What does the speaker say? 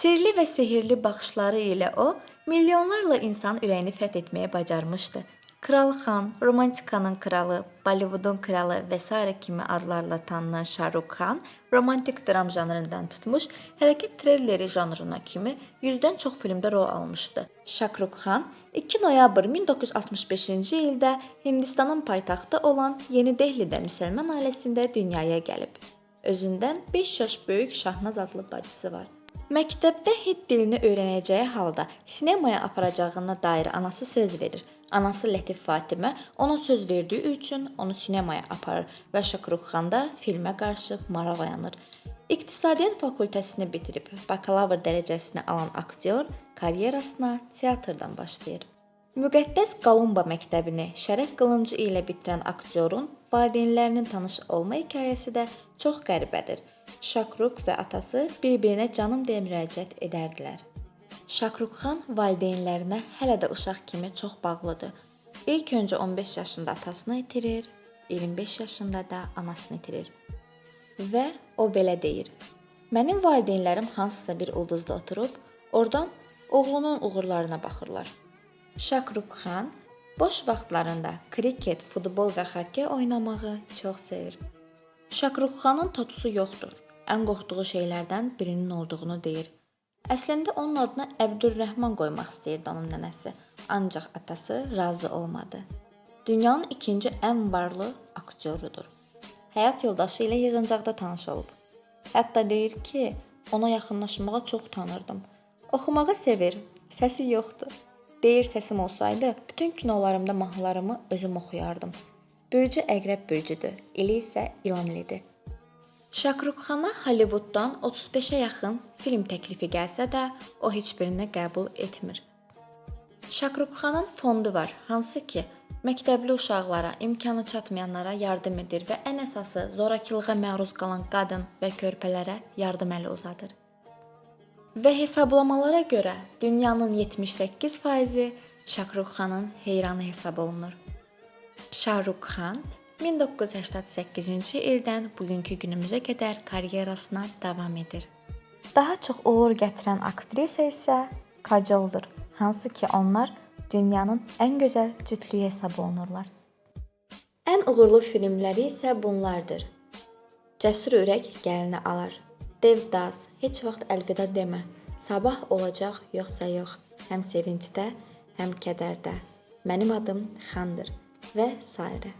Sirli və sehrli baxışları ilə o, milyonlarla insan ürəyini fəth etməyə bacarmışdı. Kral Xan, romantikanın kralı, Bollivudun kralı və s. kimi adlarla tanınan Şahrukh Xan romantik dram janrından tutmuş, hərəkət trelleri janrına kimi 100-dən çox filmdə rol almışdı. Şahrukh Xan 2 noyabr 1965-ci ildə Hindistanın paytaxtı olan Yeni Dehlidə müsəlman ailəsində dünyaya gəlib. Özündən 5 yaş böyük Şahnaz adlı bacısı var. Məktəbdə hind dilini öyrənəcəyi halda sinemaya aparacağına dair anası söz verir. Anası Lətif Fatimə ona söz verdiyi üçün onu sinemaya aparır və Şahrukh Xan da filmə qarşı maraq oyanır. İqtisadiyyat fakültəsini bitirib bakalavr dərəcəsini alan aktyor karyerasına teatrdan başlayır. Müqəddəs Qalumba məktəbini şərəf qılıncı ilə bitirən aktyorun valideynlərinin tanış olma hekayəsi də çox qəribədir. Şakruk və atası bir-birinə canım deyə müraciət edərdilər. Şakruk xan valideynlərinə hələ də uşaq kimi çox bağlıdır. İlk öncə 15 yaşında atasını itirir, 25 yaşında da anasını itirir. Və o belə deyir: Mənim valideynlərim hansısa bir ulduzda oturub, oradan oğlunun uğurlarına baxırlar. Şakruk xan boş vaxtlarında kriket, futbol və xokkey oynamağı çox sevir. Şakruk xanın tatusu yoxdur. Ən qorxduğu şeylərdən birinin olduğunu deyir. Əslində onun adına Əbdürrəhman qoymaq istəyirdi onun nənəsi, ancaq atası razı olmadı. Dünyanın ikinci ən varlı aktyorudur. Həyat yoldaşı ilə yığıncaqda tanış olub. Hətta deyir ki, ona yaxınlaşmağa çox tanırdım. Oxumağı sevir, səsi yoxdur. Deyir səsim olsaydı, bütün kinolarımda mahnılarımı özüm oxuyardım. Bürcü əqrəb bürcüdür, ili isə ilan ilidir. Şakrukxana Hollywooddan 35-ə yaxın film təklifi gəlsə də, o heç birini qəbul etmir. Şakrukxanın fondu var, hansı ki, məktəbli uşaqlara, imkanı çatmayanlara yardım edir və ən əsası zorakılığa məruz qalan qadın və körpələrə yardım əli uzadır. Və hesablamalara görə dünyanın 78%-i Şakrukxanın heyranı hesab olunur. Şahrukxan 1988-ci ildən bugünkü günümüzə qədər karyerasına davam edir. Daha çox uğur gətirən aktrisa isə Kajoldur, hansı ki onlar dünyanın ən gözəl cütlüyü hesab olunurlar. Ən uğurlu filmləri isə bunlardır. Cəsur ürək gəlini alar. Devdaz, heç vaxt əlvida demə. Sabah olacaq yoxsa yox. Həm sevincdə, həm kədərdə. Mənim adım Xandır və s.